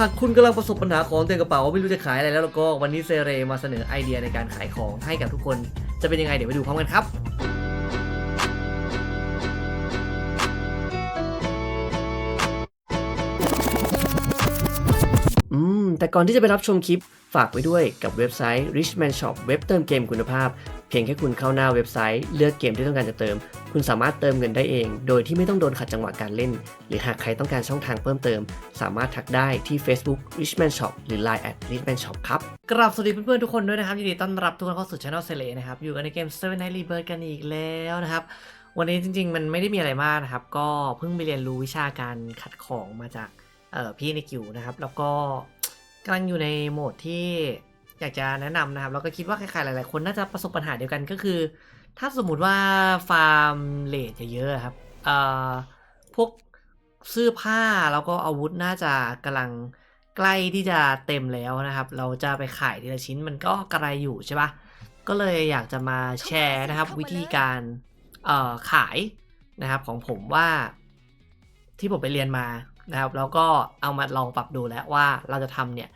หากคุณกำลังประสบปัญหาของเต็มกระเป๋าไม่รู้จะขายอะไรแล้วแล้วก็วันนี้เซเรมาเสนอไอเดียในการขายของให้กับทุกคน จะเป็นยังไงเดี๋ยวไปดูพร้อมกันครับ อืม แต่ก่อนที่จะไปรับชมคลิป ฝากไว้ด้วยกับเว็บไซต์ Richman Shop เว็บเติมเกมคุณภาพ เพียงแค่คุณเข้าหน้าเว็บไซต์เลือกเกมที่ต้องการจะเติม คุณสามารถเติมเงินได้เอง โดยที่ไม่ต้องโดนขัดจังหวะการเล่น หรือหากใครต้องการช่องทางเพิ่มเติม สามารถทักได้ที่ Facebook Richman Shop หรือ Line at Richman Shop ครับ กราบสวัสดีเพื่อนๆทุกคนด้วยนะครับ ยินดีต้อนรับทุกคนเข้าสู่ Channel เซเลนะครับ อยู่กันในเกม Seven Night Rebirth กันอีกแล้วนะครับ วันนี้จริง ๆ มันไม่ได้มีอะไรมากนะครับ ก็เพิ่งไปเรียนรู้วิชาการขัดของมาจากพี่ในกิวนะครับ แล้วก็กำลังอยู่ในโหมดที่ อยากจะแนะนำนะครับ แล้วก็คิดว่าใครๆหลายๆ คนน่าจะประสบปัญหาเดียวกันก็คือ ถ้าสมมุติว่าฟาร์มเลทเยอะๆครับเอ่อพวกเสื้อผ้าแล้วก็อาวุธน่าจะกำลังใกล้ที่จะเต็มแล้วนะครับ เราจะไปขายทีละชิ้นมันก็กระไรอยู่ใช่ปะก็เลยอยากจะมาแชร์นะครับ วิธีการเอ่อขายนะครับของผมว่าที่ผมไปเรียนมา นะครับ แล้วก็เอามาลองปรับดูแล้วว่าเราจะทำเนี่ย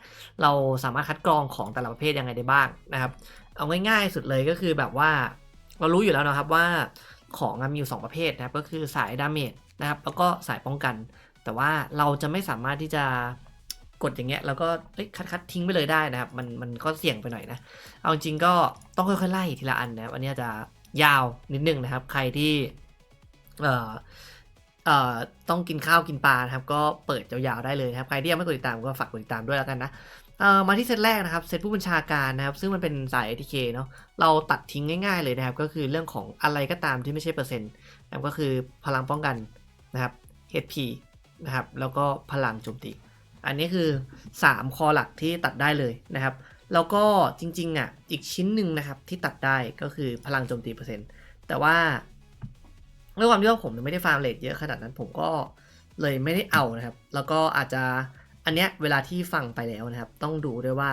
เราสามารถคัดกรองของแต่ละประเภทยังไงได้บ้างนะครับ เอาง่ายๆสุดเลยก็คือแบบว่าเรารู้อยู่แล้วนะครับว่าของมีอยู่ 2 ประเภทนะครับ ก็คือสายดาเมจนะครับ แล้วก็สายป้องกัน แต่ว่าเราจะไม่สามารถที่จะกดอย่างเงี้ยแล้วก็คัดคัดทิ้งไปเลยได้นะครับ มันมันก็เสี่ยงไปหน่อยนะ เอาจริงก็ต้องค่อยๆไล่ทีละอันนะอันนี้จะยาวนิดนึงนะครับ ใครที่เอ่อ ต้องกินข้าวกินปลานะครับก็เปิดยาวๆได้เลยนะครับใครที่ยังไม่กดติดตามก็ฝากกดติดตามด้วยแล้วกันนะเอ่อมาที่เซตแรกนะครับเซตผู้บัญชาการนะครับ ซึ่งมันเป็นสาย ATK เนาะเราตัดทิ้งง่ายๆเลยนะครับ ก็คือเรื่องของอะไรก็ตามที่ไม่ใช่เปอร์เซ็นต์นะครับก็คือพลังป้องกันนะครับ HP นะครับแล้วก็พลังโจมตี อันนี้คือ 3 คอหลักที่ตัดได้เลยนะครับ แล้วก็จริงๆอะอีกชิ้นหนึ่งนะครับที่ตัดได้ก็คือพลังโจมตีเปอร์เซ็นต์แต่ว่า ด้วยความที่ว่าผมไม่ได้ฟาร์มเลทเยอะขนาดนั้นผมก็เลยไม่ได้เอานะครับ แล้วก็อาจจะอันเนี้ยเวลาที่ฟังไปแล้วนะครับ ต้องดูด้วยว่า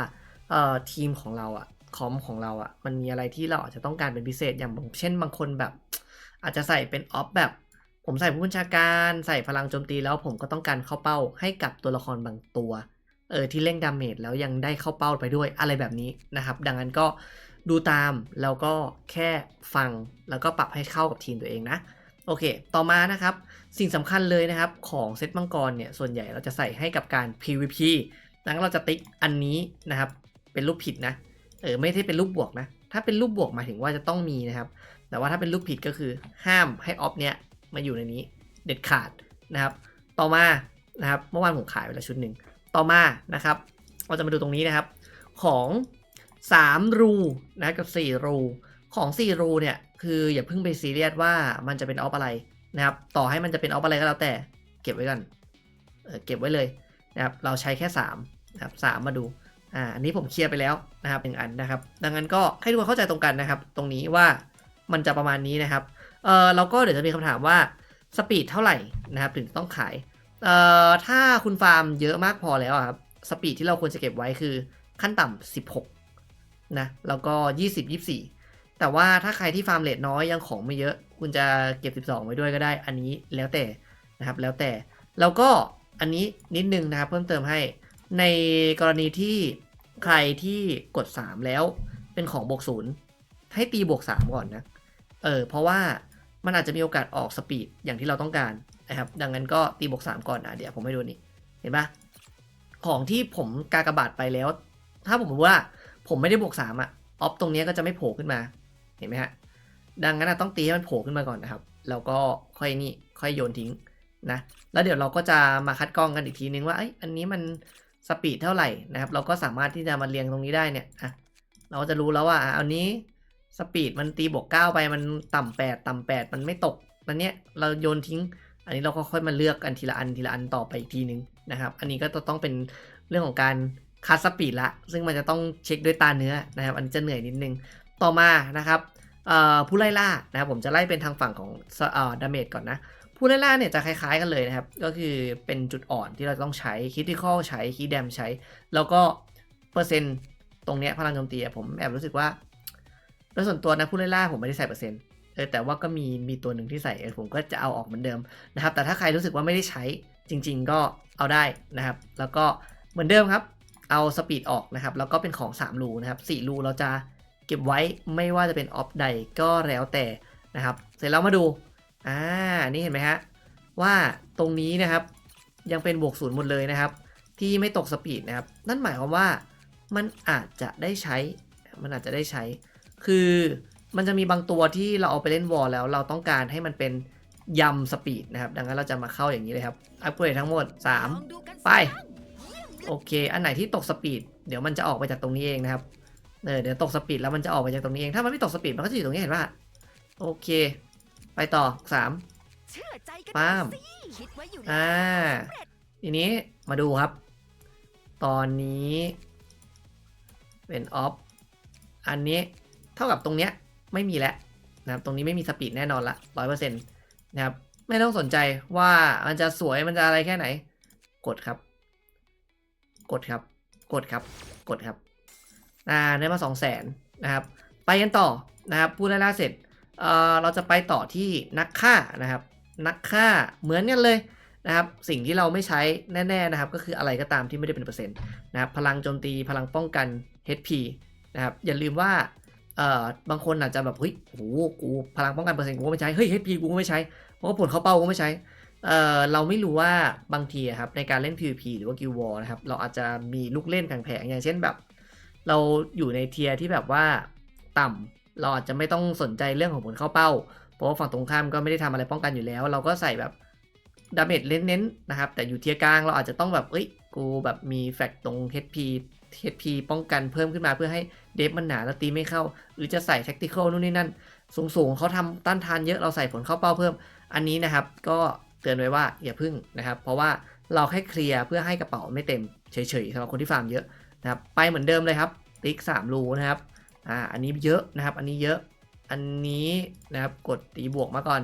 เอ่อทีมของเราอะคอมของเราอะมันมีอะไรที่เราอาจจะต้องการเป็นพิเศษอย่างเช่นบางคนแบบ อาจจะใส่เป็นออฟแบบ ผมใส่ผู้บัญชาการใส่พลังโจมตีแล้วผมก็ต้องการเข้าเป้าให้กับตัวละครบางตัวเออที่เร่งดาเมจแล้วยังได้เข้าเป้าไปด้วยอะไรแบบนี้นะครับ ดังนั้นก็ดูตามแล้วก็แค่ฟังแล้วก็ปรับให้เข้ากับทีมตัวเองนะ โอเค ต่อมานะครับ สิ่งสำคัญเลยนะครับของเซตมังกรเนี่ย ส่วนใหญ่เราจะใส่ให้กับการ PVP ดังนั้นเราจะติ๊กอันนี้นะครับ เป็นรูปผิดนะ เออ ไม่ใช่เป็นรูปบวกนะ ถ้าเป็นรูปบวกหมายถึงว่าจะต้องมีนะครับ แต่ว่าถ้าเป็นรูปผิดก็คือห้ามให้ออฟเนี่ยมาอยู่ในนี้เด็ดขาดนะครับ ต่อมานะครับเมื่อวานผมขายไปแล้วชุดหนึ่ง ต่อมานะครับ เราจะมาดูตรงนี้นะครับของ 3 รูนะกับ 4 รู ของ 4 รูเนี่ย คืออย่าเพิ่งไปซีเรียสว่ามันจะเป็นออฟอะไรนะครับ ต่อให้มันจะเป็นออฟอะไรก็แล้วแต่เก็บไว้ก่อนเออเก็บไว้เลยนะครับ เราใช้แค่3นะครับสามมาดู อ่า อันนี้ผมเคลียร์ไปแล้วนะครับหนึ่งอันนะครับ ดังนั้นก็ให้ทุกคนเข้าใจตรงกันนะครับ ตรงนี้ว่ามันจะประมาณนี้นะครับ เออเราก็เดี๋ยวจะมีคำถามว่าสปีดเท่าไหร่นะครับถึงต้องขาย เอ่อ ถ้าคุณฟาร์มเยอะมากพอแล้วครับ สปีดที่เราควรจะเก็บไว้คือขั้นต่ำ16นะ แล้วก็ 20 24 แต่ว่าถ้าใครที่ฟาร์มเลทน้อยยังของไม่เยอะ คุณจะเก็บ 12 ไว้ด้วยก็ได้ อันนี้แล้วแต่นะครับ แล้วแต่ แล้วก็อันนี้นิดนึงนะครับ เพิ่มเติมให้ ในกรณีที่ใครที่กด 3 แล้วเป็นของบวกศูนย์ให้ตีบวก 3 ก่อนนะ เออ เพราะว่ามันอาจจะมีโอกาสออกสปีดอย่างที่เราต้องการนะครับ ดังนั้นก็ตีบวก 3 ก่อนอะเดี๋ยวผมให้ดูนี่ เห็นปะของที่ผมกากบาดไปแล้ว ถ้าผมบอกว่าผมไม่ได้บวก3อะออฟตรงนี้ก็จะไม่โผล่ขึ้นมา เห็นไหมฮะ ดังนั้นต้องตีให้มันโผล่ขึ้นมาก่อนนะครับ แล้วก็ค่อยนี่ค่อยโยนทิ้งนะ แล้วเดี๋ยวเราก็จะมาคัดกรองกันอีกทีนึงว่าเอ้อันนี้มันสปีดเท่าไหร่นะครับ เราก็สามารถที่จะมาเรียงตรงนี้ได้เนี่ยอะเราจะรู้แล้วว่าอันนี้สปีดมันตีบวกเก้าไปมันต่ำแปดต่ำแปดมันไม่ตกอันเนี้ยเราโยนทิ้ง อันนี้เราก็ค่อยมาเลือกกันทีละอันทีละอันต่อไปอีกทีนึงนะครับ อันนี้ก็จะต้องเป็นเรื่องของการคัดสปีดละ ซึ่งมันจะต้องเช็คด้วยตาเนื้อนะครับ อันนี้จะเหนื่อยนิดนึง ต่อมานะครับผู้ไล่ล่านะครับผมจะไล่เป็นทางฝั่งของดาเมจก่อนนะ ผู้ไล่ล่าเนี่ยจะคล้ายๆกันเลยนะครับ ก็คือเป็นจุดอ่อนที่เราต้องใช้คิด i คอใช้คีแดมใช้ แล้วก็เปอร์เซ็นต์ตรงเนี้ยพลังโจมตีผมแอบรู้สึกว่าโดยส่วนตัวนะผู้ไล่ล่าผมไม่ได้ใส่เปอร์เซ็นต์เออแต่ว่าก็มีมีตัวหนึ่งที่ใส่ผมก็จะเอาออกเหมือนเดิมนะครับ แต่ถ้าใครรู้สึกว่าไม่ได้ใช้จริง ๆ ก็เอาได้นะครับ แล้วก็เหมือนเดิมครับ เอาสปีดออกนะครับ แล้วก็เป็นของ3รูนะครับ4รูเราจะ เก็บไว้ไม่ว่าจะเป็นออฟใดก็แล้วแต่นะครับ เสร็จแล้วมาดูอ่านี่เห็นไหมฮะว่าตรงนี้นะครับยังเป็นบวกศูนย์หมดเลยนะครับ ที่ไม่ตกสปีดนะครับ นั่นหมายความว่ามันอาจจะได้ใช้ มันอาจจะได้ใช้ คือมันจะมีบางตัวที่เราเอาไปเล่นวอลแล้ว เราต้องการให้มันเป็นยำสปีดนะครับ ดังนั้นเราจะมาเข้าอย่างนี้เลยครับ อัปเกรดทั้งหมด 3 ไป โอเค อันไหนที่ตกสปีด เดี๋ยวมันจะออกไปจากตรงนี้เองนะครับ เออเดี๋ยวตกสปีดแล้วมันจะออกไปจากตรงนี้เองถ้ามันไม่ตกสปีดมันก็จะอยู่ตรงนี้เห็นป่ะโอเค ไปต่อ3เชื่อใจกันป้ามหน่อยสิคิดไว้อยู่แล้วอ่าทีนี้มาดูครับ ตอนนี้เป็นออฟอันนี้เท่ากับตรงเนี้ยไม่มีแล้วนะครับตรงนี้ไม่มีสปีดแน่นอนละร้อยเปอร์เซ็นต์นะครับไม่ต้องสนใจว่ามันจะสวยมันจะอะไรแค่ไหน กดครับ กดครับ กดครับ กดครับ อ่าได้มาสองแสนนะครับ ไปกันต่อนะครับพูดได้ล่าเสร็จเอ่อเราจะไปต่อที่นักฆ่านะครับ นักฆ่าเหมือนกันเลยนะครับ สิ่งที่เราไม่ใช้แน่ๆนะครับ ก็คืออะไรก็ตามที่ไม่ได้เป็นเปอร์เซ็นต์นะครับพลังโจมตีพลังป้องกัน HP นะครับอย่าลืมว่าเอ่อบางคนอาจจะแบบเฮ้ยโหกูพลังป้องกันเปอร์เซ็นต์กูก็ไม่ใช้เฮ้ย HP กูก็ไม่ใช้เพราะผลเข้าเป้ากูก็ไม่ใช้เอ่อเราไม่รู้ว่าบางทีอะครับในการเล่น PVP หรือว่า Guild War นะครับเราอาจจะมีลูกเล่นแผงๆอย่างเช่นแบบ เราอยู่ในเทียร์ที่แบบว่าต่ำเราอาจจะไม่ต้องสนใจเรื่องของผลเข้าเป้า เพราะว่าฝั่งตรงข้ามก็ไม่ได้ทำอะไรป้องกันอยู่แล้ว เราก็ใส่แบบดาเมจเน้นๆนะครับ แต่อยู่เทียร์กลางเราอาจจะต้องแบบ เอ้ย กูแบบมีแฟกตรง HP HP ป้องกันเพิ่มขึ้นมาเพื่อให้เดฟมันหนาแล้วตีไม่เข้า หรือจะใส่ tactical นู่นนี่นั่น สูงๆเขาทำต้านทานเยอะเราใส่ผลเข้าเป้าเพิ่ม อันนี้นะครับ ก็เตือนไว้ว่าอย่าพึ่งนะครับ เพราะว่าเราแค่เคลียร์เพื่อให้กระเป๋าไม่เต็มเฉยๆสำหรับคนที่ฟาร์มเยอะ นะครับไปเหมือนเดิมเลยครับติ๊ก3รูนะครับอ่าอันนี้เยอะนะครับ อันนี้เยอะอันนี้นะครับกดตีบวกมาก่อน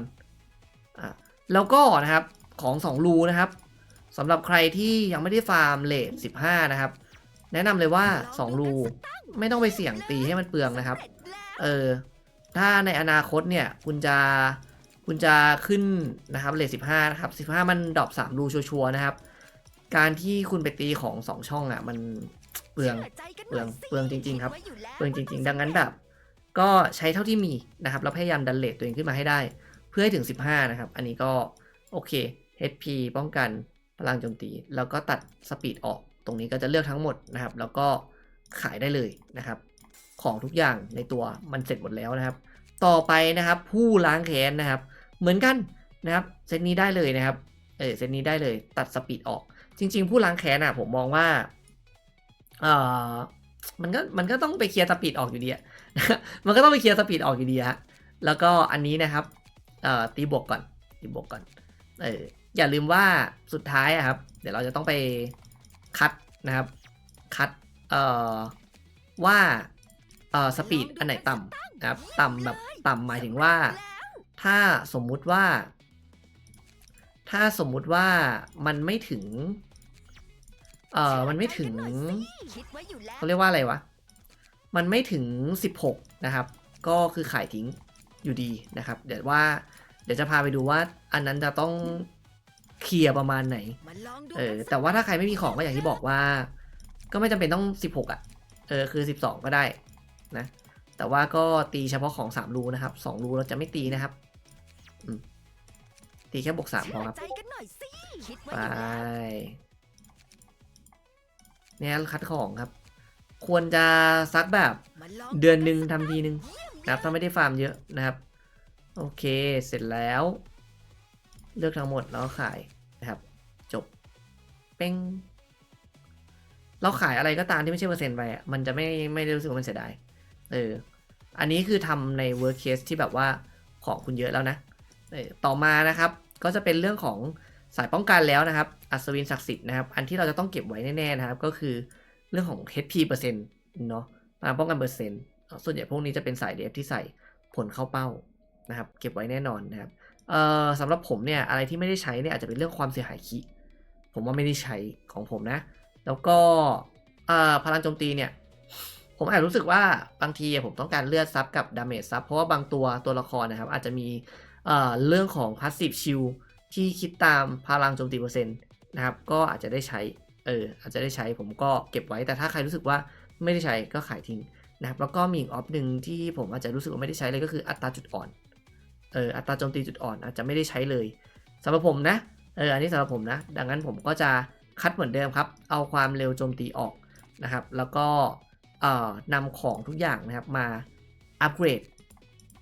อ่าแล้วก็นะครับของ2รูนะครับสำหรับใครที่ยังไม่ได้ฟาร์มเลท15 นะครับ แนะนำเลยว่า 2 รูไม่ต้องไปเสี่ยงตีให้มันเปลืองนะครับ เออ ถ้าในอนาคตเนี่ย คุณจะคุณจะขึ้นนะครับเลทสิบห้านะครับสิบห้ามันดรอปสามรูชัวร์นะครับ การที่คุณไปตีของสองช่องอะ มัน เปลืองเปลืองเปลืองจริง ๆ ครับเปลืองจริง ๆ ดังนั้นแบบ ก็ใช้เท่าที่มีนะครับแล้วพยายามดันเลทตัวเองขึ้นมาให้ได้ เพื่อให้ถึง 15 นะครับ อันนี้ก็โอเค HP ป้องกันพลังโจมตี แล้วก็ตัดสปีดออกตรงนี้ก็จะเลือกทั้งหมดนะครับ แล้วก็ขายได้เลยนะครับ ของทุกอย่างในตัวมันเสร็จหมดแล้วนะครับ ต่อไปนะครับผู้ล้างแค้นนะครับ เหมือนกันนะครับเซตนี้ได้เลยนะครับเออเซตนี้ได้เลยตัดสปีดออก จริง ๆ ผู้ล้างแค้นอะผมมองว่า เออมันก็มันก็ต้องไปเคลียร์สปีดออกอยู่ดีอะมันก็ต้องไปเคลียร์สปีดออกอยู่ดีฮะแล้วก็อันนี้นะครับ เอ่อตีบวกก่อนตีบวกก่อนเอออย่าลืมว่าสุดท้ายอะครับ เดี๋ยวเราจะต้องไปคัดนะครับคัดเอ่อว่าเอ่อสปีดอันไหนต่ำนะครับ ต่ำแบบต่ำหมายถึงว่า ถ้าสมมุติว่า ถ้าสมมุติว่ามันไม่ถึง เอ่อมันไม่ถึงเขาเรียกว่าอะไรวะ มันไม่ถึง 16 นะครับ ก็คือขายทิ้งอยู่ดีนะครับ เดี๋ยวว่า เดี๋ยวจะพาไปดูว่า อันนั้นจะต้องเคลียร์ประมาณไหน เออ แต่ว่าถ้าใครไม่มีของก็อย่างที่บอกว่า ก็ไม่จำเป็นต้อง 16 อะ เออ คือ 12 ก็ได้นะ แต่ว่าก็ตีเฉพาะของ 3 รูนะครับ 2 รูเราจะไม่ตีนะครับอืมตีแค่บวก3พอครับใจกันหน่อยสิคิดไว้ไปอยู่แล้วเนี่ยคัดของครับ ควรจะซักแบบมาลองเดือนหนึ่งทำทีหนึ่งนะครับถ้าไม่ได้ฟาร์มเยอะนะครับ โอเคเสร็จแล้ว เลือกทั้งหมดแล้วก็ขายนะครับ จบเป้งเราขายอะไรก็ตามที่ไม่ใช่เปอร์เซ็นต์ไปอะมันจะไม่ไม่ได้รู้สึกว่ามันเสียดายเอออันนี้คือทำใน work case ที่แบบว่าของคุณเยอะแล้วนะเออต่อมานะครับ ก็จะเป็นเรื่องของ สายป้องกันแล้วนะครับ อัศวินศักดิ์สิทธิ์นะครับ อันที่เราจะต้องเก็บไว้แน่ๆนะครับ ก็คือเรื่องของ HP เปอร์เซ็นต์เนาะมาป้องกันเปอร์เซ็นต์ ส่วนใหญ่พวกนี้จะเป็นสายเดฟที่ใส่ผลเข้าเป้านะครับ เก็บไว้แน่นอนนะครับเอ่อสำหรับผมเนี่ยอะไรที่ไม่ได้ใช้เนี่ยอาจจะเป็นเรื่องความเสียหายคีผมว่าไม่ได้ใช้ของผมนะ แล้วก็เอ่อพลังโจมตีเนี่ยผมแอบรู้สึกว่าบางทีผมต้องการเลือดซับกับดาเมจซับเพราะว่าบางตัวตัวละครนะครับ อาจจะมีเอ่อเรื่องของพาสซีฟชิล ที่คิดตามพลังโจมตีเปอร์เซ็นต์นะครับก็อาจจะได้ใช้เอออาจจะได้ใช้ผมก็เก็บไว้แต่ถ้าใครรู้สึกว่าไม่ได้ใช้ก็ขายทิ้งนะครับแล้วก็มีอีกออฟหนึ่งที่ผมอาจจะรู้สึกว่าไม่ได้ใช้เลยก็คืออัตราจุดอ่อนเอออัตราโจมตีจุดอ่อนอาจจะไม่ได้ใช้เลยสำหรับผมนะเอออันนี้สำหรับผมนะ ดังนั้นผมก็จะคัดเหมือนเดิมครับ เอาความเร็วโจมตีออกนะครับ แล้วก็เอ่อนำของทุกอย่างนะครับมาอัปเกรด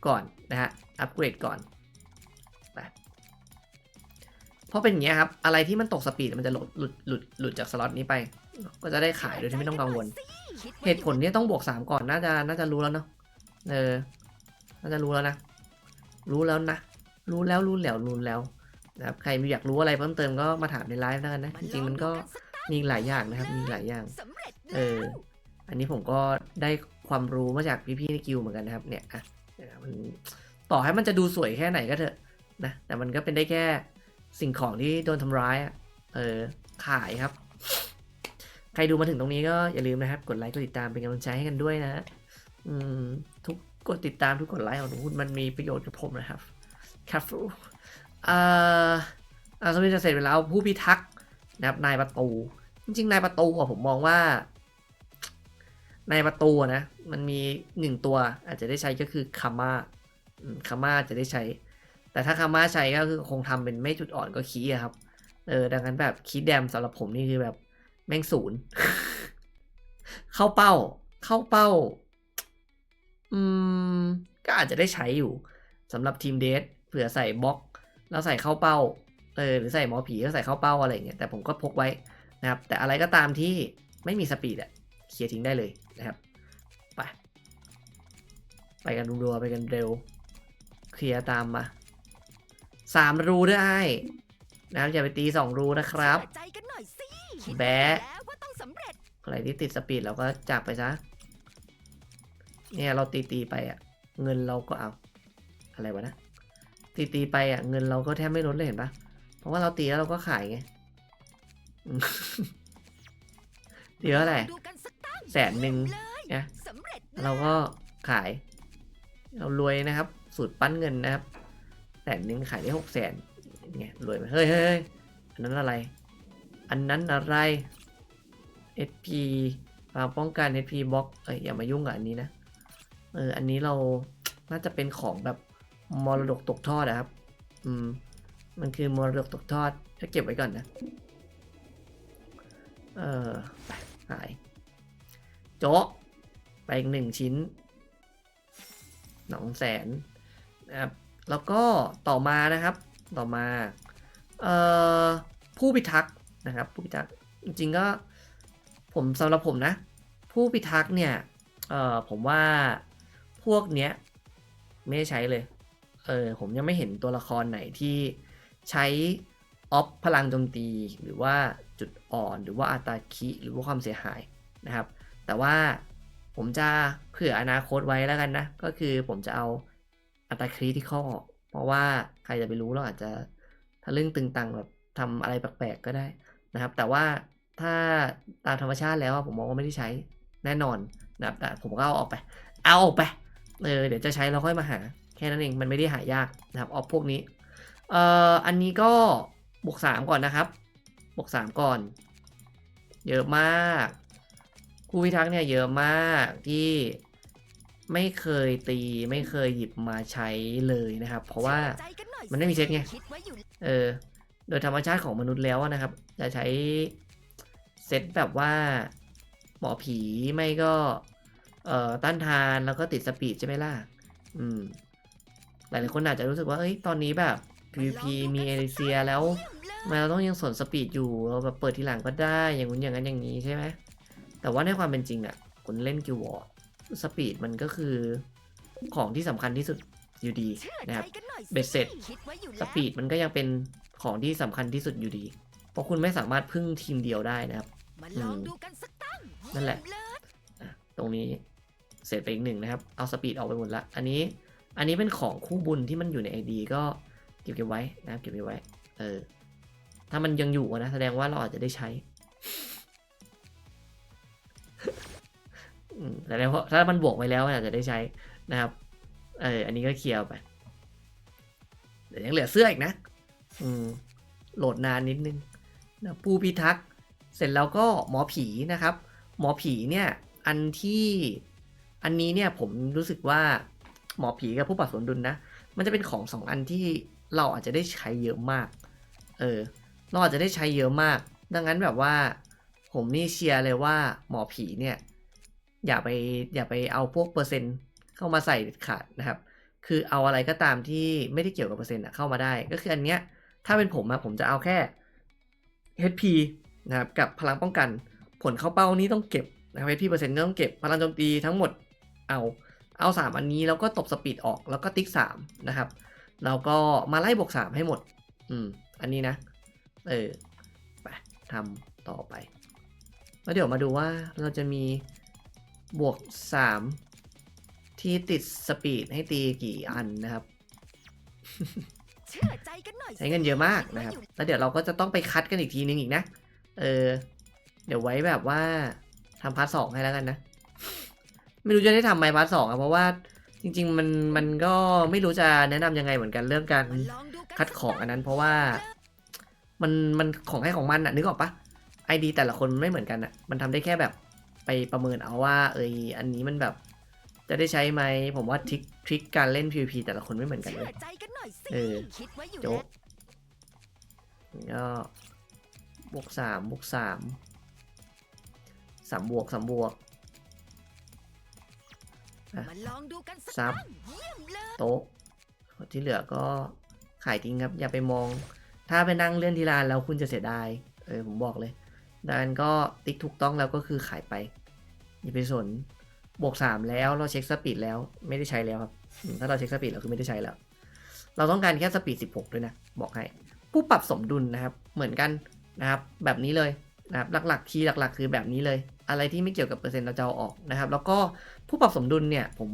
ก่อนนะฮะอัปเกรดก่อน เพราะเป็นอย่างเงี้ยครับ อะไรที่มันตกสปีดมันจะหลุดหลุดหลุดหลุดจากสล็อตนี้ไป ก็จะได้ขายโดยที่ไม่ต้องกังวล เหตุผลเนี้ต้องบวกสามก่อนน่าจะน่าจะรู้แล้วเนาะเออน่าจะรู้แล้วนะ รู้แล้วนะ รู้แล้วรู้แล้วรู้แล้วนะครับใครมีอยากรู้อะไรเพิ่มเติมก็มาถามในไลฟ์ได้นนะ จริงๆมันก็มีหลายอย่างนะครับ มีหลายอย่าง เออ อันนี้ผมก็ได้ความรู้มาจากพี่ๆในกิวเหมือนกันนะครับ เนี่ยอะมันต่อให้มันจะดูสวยแค่ไหนก็เถอะนะ แต่มันก็เป็นได้แค่ สิ่งของที่โดนทำร้ายอะเออขายครับ ใครดูมาถึงตรงนี้ก็อย่าลืมนะครับ กดไลค์กดติดตามเป็นกำลังใจให้กันด้วยนะ อืม ทุกกดติดตามทุกกดไลค์ของทุกคนมันมีประโยชน์กับผมนะครับครับอ่าอ่าสมัยจะเสร็จไปแล้วผู้พิทักษ์นะครับนายประตู จริง ๆ นายประตูอะผมมองว่าในประตูนะ มันมีหนึ่งตัวอาจจะได้ใช้ก็คือคาม่าคาม่าจะได้ใช้ แต่ถ้าคาม่าใช้ก็คือคงทำเป็นไม่จุดอ่อนก็คีอะครับ เออ ดังนั้นแบบคีย์แดมสำหรับผมนี่คือแบบแม่งศูนย์ เข้าเป้า เข้าเป้า อืม ก็อาจจะได้ใช้อยู่สำหรับทีมเดทเผื่อใส่บล็อก แล้วใส่เข้าเป้า เออ หรือใส่หมอผีก็ใส่เข้าเป้าอะไรเงี้ย แต่ผมก็พกไว้นะครับ แต่อะไรก็ตามที่ไม่มีสปีดอะเคลียร์ทิ้งได้เลยนะครับ ไป ไปกันรัวๆไปกันเร็ว เคลียร์ตามมา สามรูได้นะครับอย่าไปตีสองรูนะครับเปิดใจกันหน่อยสิคิดแบะแล้วว่าต้องสำเร็จอะไรที่ติดสปีดเราก็จากไปซะ เนี่ยเราตีตีๆไปอะเงินเราก็เอา อะไรวะนะตีตีๆไปอะเงินเราก็แทบไม่ลดเลยเห็นปะเพราะว่าเราตีแล้วเราก็ขายไงอืม ตีแล้วแหละ ดูกันสักตั้งแสนหนึ่ง เลยนะ สำเร็จเราก็ขาย เรารวยนะครับ สูตรปั้นเงินนะครับ แสนหนึ่งขายได้หกแสนเนี่ยรวยไหมเฮ้ยเฮ้ยอันนั้นอะไร อันนั้นอะไร SP พลังป้องกัน SP บล็อกเอ้ยอย่ามายุ่งกับอันนี้นะ เออ อันนี้เรา น่าจะเป็นของแบบมรดกตกทอดอะครับ อืม มันคือมรดกตกทอดจะเก็บไว้ก่อนนะ เออไปหาย โจ๊ะ ไปอีกหนึ่งชิ้นสองแสนนะครับ แล้วก็ต่อมานะครับต่อมาเอ่อผู้พิทักษ์นะครับผู้พิทักษ์จริงๆก็ผมสำหรับผมนะ ผู้พิทักษ์เนี่ยเอ่อผมว่าพวกเนี้ยไม่ได้ใช้เลยเออผมยังไม่เห็นตัวละครไหนที่ใช้ออฟพลังโจมตีหรือว่าจุดอ่อนหรือว่าอัตาคิหรือว่าความเสียหายนะครับ แต่ว่าผมจะเผื่ออนาคตไว้แล้วกันนะ ก็คือผมจะเอา อัตราคริที่ข้อเพราะว่าใครจะไปรู้เราอาจจะทะลึ่งตึงตังแบบทำอะไรแปลกๆก็ได้นะครับ แต่ว่าถ้าตามธรรมชาติแล้วผมมองว่าไม่ได้ใช้แน่นอนนะครับแต่ผมก็เอาออกไป เอาออกไปเออเดี๋ยวจะใช้เราค่อยมาหา แค่นั้นเองมันไม่ได้หายากนะครับออฟพวกนี้เอ่ออันนี้ก็บวกสามก่อนนะครับบวกสามก่อน เยอะมากผู้พิทักษ์เนี่ยเยอะมากที่ ไม่เคยตีไม่เคยหยิบมาใช้เลยนะครับ เพราะว่าเชื่อใจกันหน่อยมันไม่มีเซ็ตไงคิดไว้อยู่เออโดยธรรมชาติของมนุษย์แล้วนะครับ จะใช้เซตแบบว่าหมอผีไม่ก็เอ่อต้านทานแล้วก็ติดสปีดใช่ไหมล่ะอืมหลายๆคนอาจจะรู้สึกว่าเอ้ยตอนนี้แบบ PVP มีเอลิเซียแล้วทำไมเราต้องยังสนสปีดอยู่เราแบบเปิดทีหลังก็ได้อย่างนู้นอย่างนั้นอย่างนี้ใช่ไหมแต่ว่าในความเป็นจริงอะคนเล่นกิววอร์ สปีดมันก็คือของที่สำคัญที่สุดอยู่ดีเชื่อนะใจครับกันหน่อยสิเบ็ดเสร็จคิดไว้อยู่สแล้วปีดมันก็ยังเป็นของที่สำคัญที่สุดอยู่ดี เพราะคุณไม่สามารถพึ่งทีมเดียวได้นะครับมาลองดูกันสักตั้งนั่นแหละเยี่ยมเลยอะตรงนี้เสร็จไปอีกหนึ่งนะครับ เอาสปีดออกไปหมดละ อันนี้ อันนี้เป็นของคู่บุญที่มันอยู่ใน ID ก็เก็บเก็บไว้นะครับเก็บเก็บไว้ เออ ถ้ามันยังอยู่อะนะ แสดงว่าเราอาจจะได้ใช้ แสดงว่าถ้ามันบวกไว้แล้วมันอาจจะได้ใช้นะครับ เอออันนี้ก็เคลียร์ไปเดี๋ยวยังเหลือเสื้ออีกนะ อืม โหลดนานนิดนึงนะผู้พิทักษ์เสร็จแล้วก็หมอผีนะครับ หมอผีเนี่ย อันที่อันนี้เนี่ยผมรู้สึกว่าหมอผีกับผู้ปรับสมดุลนะ มันจะเป็นของสองอันที่เราอาจจะได้ใช้เยอะมาก เออ เราอาจจะได้ใช้เยอะมาก ดังนั้นแบบว่า ผมนี่เชียร์เลยว่าหมอผีเนี่ย อย่าไปอย่าไปเอาพวกเปอร์เซ็นต์เข้ามาใส่ขาดนะครับ คือเอาอะไรก็ตามที่ไม่ได้เกี่ยวกับเปอร์เซ็นต์เข้ามาได้ ก็คืออันเนี้ยถ้าเป็นผมอะผมจะเอาแค่ HP นะครับกับพลังป้องกันผลเข้าเป้านี้ต้องเก็บนะครับ HP เปอร์เซ็นต์ต้องเก็บพลังโจมตีทั้งหมดเอาเอา 3 อันนี้แล้วก็ตบสปีดออกแล้วก็ติ๊ก 3 นะครับแล้วก็มาไล่บวก 3 ให้หมด อืม อันนี้นะ เออ ไปทำต่อไป แล้วเดี๋ยวมาดูว่าเราจะมี บวก 3 ที่ติดสปีดให้ตีกี่อันนะครับเชื่อใจกันหน่อยสิใช้เงินเยอะมากนะครับ แล้วเดี๋ยวเราก็จะต้องไปคัดกันอีกทีนึงอีกนะ เออ เดี๋ยวไว้แบบว่าทำพาร์ทสองให้แล้วกันนะ ไม่รู้จะได้ทำไหมพาร์ทสองอะเพราะว่าจริง ๆ มันมันก็ไม่รู้จะแนะนำยังไงเหมือนกันเรื่องการมาลองดูกันคัดของอันนั้น เพราะว่ามันมันของให้ของมันอะนึกออกปะไอดีแต่ละคนมันไม่เหมือนกันอะมันทำได้แค่แบบ ไปประเมินเอาว่า เอยอันนี้มันแบบจะได้ใช้ไหมผมว่าทริคทริคการเล่น PVP แต่ละคนไม่เหมือนกันเชื่เลอย ใจกันหน่อยสิเออ คิดไว้อยู่โจ๊กแล้วก็บวกสามบวกสามสามบวกสามบวก อะมาลองดูกันสักซับ ตั้งเยี่ยมเลยโต๊ะที่เหลือก็ขายทิ้งครับ อย่าไปมอง ถ้าไปนั่งเลื่อนทีลานแล้วคุณจะเสียดาย เออผมบอกเลย ดังนั้นก็ติ๊กถูกต้องแล้วก็คือขายไปอย่าไปสนบวกสามแล้วเราเช็คสปีดแล้วไม่ได้ใช้แล้วครับ ถ้าเราเช็คสปีดแล้วคือไม่ได้ใช้แล้ว เราต้องการแค่สปีด 16 ด้วยนะ บอกให้ ผู้ปรับสมดุลนะครับ เหมือนกันนะครับ แบบนี้เลยนะครับ หลักๆคีย์หลัก ๆ คือแบบนี้เลย อะไรที่ไม่เกี่ยวกับเปอร์เซ็นต์เราจะเอาออกนะครับ แล้วก็ผู้ปรับสมดุลเนี่ยผม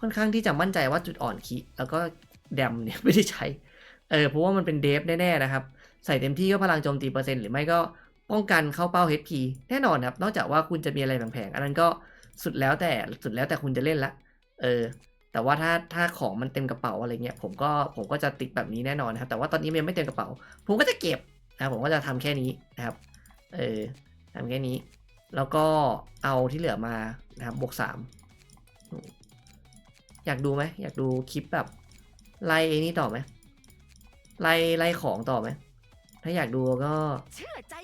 ค่อนข้างที่จะมั่นใจว่าจุดอ่อนคีย์แล้วก็แดมเนี่ยไม่ได้ใช้ เออเพราะว่ามันเป็นเดฟแน่ๆนะครับ ใส่เต็มที่ก็พลังโจมตีเปอร์เซ็นต์หรือไม่ก็ ป้องกันเข้าเป้า HP แน่นอนครับ นอกจากว่าคุณจะมีอะไรแผงๆอันนั้นก็สุดแล้วแต่สุดแล้วแต่คุณจะเล่นละเออ แต่ว่าถ้าถ้าของมันเต็มกระเป๋าอะไรเงี้ยผมก็ผมก็จะติ๊กแบบนี้แน่นอนนะครับแต่ว่าตอนนี้มันยังไม่เต็มกระเป๋า ผมก็จะเก็บนะผมก็จะทำแค่นี้นะครับ เออทำแค่นี้ แล้วก็เอาที่เหลือมานะครับบวกสามอยากดูไหมอยากดูคลิปแบบไล่นี่ต่อไหมไล่ไล่ของต่อไหม ถ้าอยากดูก็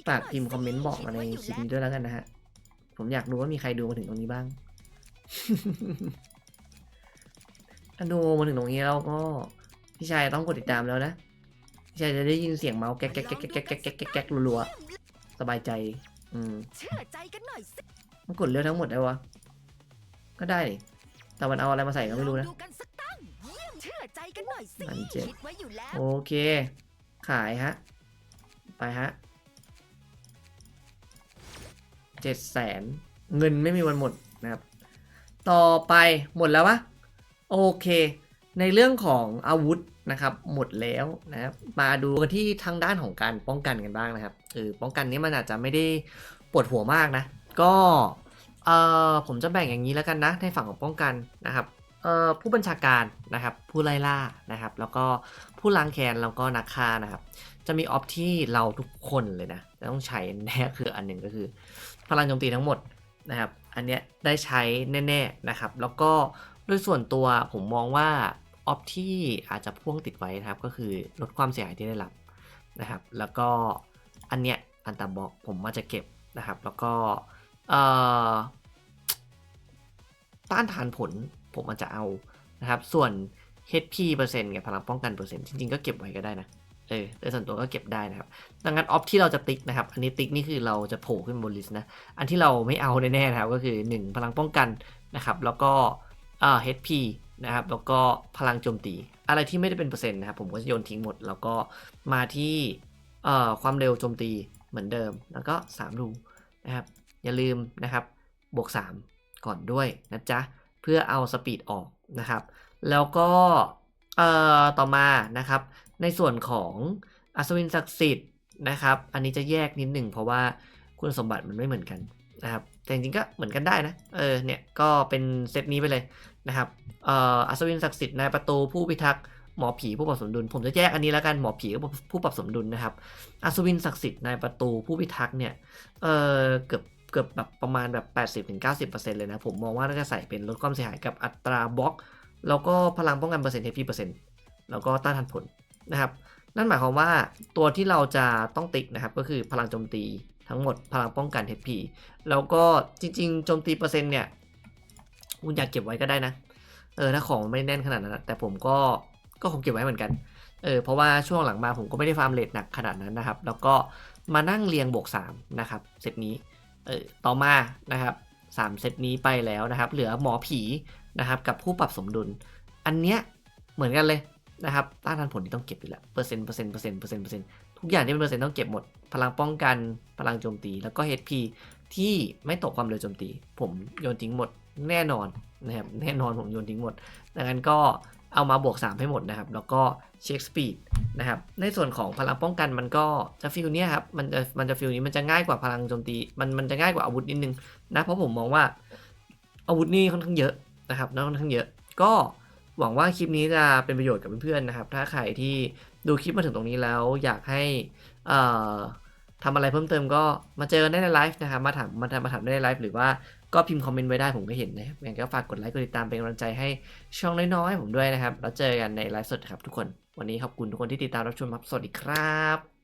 ฝากพิมพ์คอมเมนต์บอกมาในคลิปนี้ด้วยแล้วกันนะฮะ ผมอยากรู้ว่ามีใครดูมาถึงตรงนี้บ้างถ้าดูมาถึงตรงนี้แล้วก็ พี่ชายต้องกดติดตามแล้วนะ พี่ชายจะได้ยินเสียงเมาส์แก๊กแก๊กแก๊กแก๊กแก๊กแก๊กแก๊กแก๊กรัวๆสบายใจ อืมเชื่อใจกันมันกดเลือกทั้งหมดได้วะ ก็ได้ แต่มันเอาอะไรมาใส่ก็ไม่รู้นะมันเจ็บโอเค ขายฮะ ไปฮะเจ็ดแสนเงินไม่มีวันหมดนะครับ ต่อไปหมดแล้ววะโอเค ในเรื่องของอาวุธนะครับ หมดแล้วนะครับมาดูกันที่ทางด้านของการป้องกันกันบ้างนะครับเออป้องกันนี้มันอาจจะไม่ได้ปวดหัวมากนะ ก็เออผมจะแบ่งอย่างนี้แล้วกันนะ ในฝั่งของป้องกันนะครับเอ่อผู้บัญชาการนะครับ ผู้ไล่ล่านะครับ แล้วก็ผู้ล้างแค้นแล้วก็นักฆ่านะครับ จะมีออฟที่เราทุกคนเลยนะจะต้องใช้แน่คืออันหนึ่งก็คือ พลังโจมตีทั้งหมดนะครับ อันเนี้ยได้ใช้แน่ๆนะครับ แล้วก็โดยส่วนตัวผมมองว่าออฟที่อาจจะพ่วงติดไว้นะครับ ก็คือลดความเสียหายที่ได้รับนะครับ แล้วก็อันเนี้ยอันตาบอกผมมาจะเก็บนะครับ แล้วก็เอ่อต้านทานผลผมอาจจะเอานะครับ ส่วน HP เปอร์เซ็นต์กับพลังป้องกันเปอร์เซ็นต์จริงๆก็เก็บไว้ก็ได้นะ เออโดยส่วนตัวก็เก็บได้นะครับ ดังนั้นออฟที่เราจะติ๊กนะครับ อันนี้ติ๊กนี่คือเราจะโผล่ขึ้นบนลิสต์นะ อันที่เราไม่เอาแน่ๆนะครับก็คือ 1 พลังป้องกันนะครับ แล้วก็เอ่อ HP นะครับ แล้วก็พลังโจมตี อะไรที่ไม่ได้เป็นเปอร์เซ็นต์นะครับ ผมก็จะโยนทิ้งหมด แล้วก็มาที่เอ่อความเร็วโจมตีเหมือนเดิม แล้วก็3รูนะครับ อย่าลืมนะครับ บวก 3 ก่อนด้วยนะจ๊ะ เพื่อเอาสปีดออกนะครับ แล้วก็เอ่อต่อมานะครับ ในส่วนของอัศวินศักดิ์สิทธิ์นะครับ อันนี้จะแยกนิดหนึ่งเพราะว่าคุณสมบัติมันไม่เหมือนกันนะครับ แต่จริงๆก็เหมือนกันได้นะ เออ เนี่ย ก็เป็นเซตนี้ไปเลยนะครับเอ่ออัศวินศักดิ์สิทธิ์นายประตูผู้พิทักษ์หมอผีผู้ปรับสมดุล ผมจะแยกอันนี้แล้วกันหมอผีกับผู้ปรับสมดุลนะครับ อัศวินศักดิ์สิทธิ์นายประตูผู้พิทักษ์เนี่ย เออเกือบเกือบแบบประมาณแบบ 80-90%เลยนะ ผมมองว่าน่าจะใส่เป็นลดความเสียหายกับอัตราบล็อก แล้วก็พลังป้องกันเปอร์เซ็นต์ HP เปอร์เซ็นต์แล้วก็ต้านทานผล นะครับ นั่นหมายความว่าตัวที่เราจะต้องติ๊กนะครับ ก็คือพลังโจมตีทั้งหมดพลังป้องกัน HP แล้วก็จริง ๆ โจมตีเปอร์เซ็นต์เนี่ยคุณอยากเก็บไว้ก็ได้นะ เออถ้าของไม่แน่นขนาดนั้น แต่ผมก็ก็คงเก็บไว้เหมือนกัน เออเพราะว่าช่วงหลังมาผมก็ไม่ได้ฟาร์มเลทหนักขนาดนั้นนะครับ แล้วก็มานั่งเรียงบวก3นะครับเซตนี้ เออต่อมานะครับสามเซตนี้ไปแล้วนะครับ เหลือหมอผีนะครับกับผู้ปรับสมดุล อันเนี้ยเหมือนกันเลย นะครับต้านทานผลที่ต้องเก็บอยู่แล้วเปอร์เซ็นต์เปอร์เซ็นต์เปอร์เซ็นต์เปอร์เซ็นต์เปอร์เซ็นต์ทุกอย่างที่เป็นเปอร์เซ็นต์ต้องเก็บหมด พลังป้องกันพลังโจมตีแล้วก็ HP ที่ไม่ตกความเร็วโจมตี ผมโยนทิ้งหมดแน่นอนนะครับแน่นอนผมโยนทิ้งหมด ดังนั้นก็เอามาบวก 3 ให้หมดนะครับ แล้วก็เช็คสปีดนะครับในส่วนของพลังป้องกันมันก็จะฟิลเนี้ยครับมันจะมันจะฟิลนี้มันจะง่ายกว่าพลังโจมตี มันมันจะง่ายกว่าอาวุธนิดนึงนะเพราะผมมองว่าอาวุธนี่ค่อนข้างเยอะนะครับค่อนข้างเยอะก็ หวังว่าคลิปนี้จะเป็นประโยชน์กับเพื่อนๆนะครับ ถ้าใครที่ดูคลิปมาถึงตรงนี้แล้ว อยากให้ทำอะไรเพิ่มเติมก็มาเจอได้ในไลฟ์นะครับ มาถามมาถามมาถามได้ในไลฟ์หรือว่าก็พิมพ์คอมเมนต์ไว้ได้ผมก็เห็นนะครับงั้นก็ฝากกดไลค์กดติดตามเป็นกำลังใจให้ช่องน้อยๆผมด้วยนะครับ แล้วเจอกันในไลฟ์สดครับทุกคน วันนี้ขอบคุณทุกคนที่ติดตามรับชมครับ สวัสดีครับ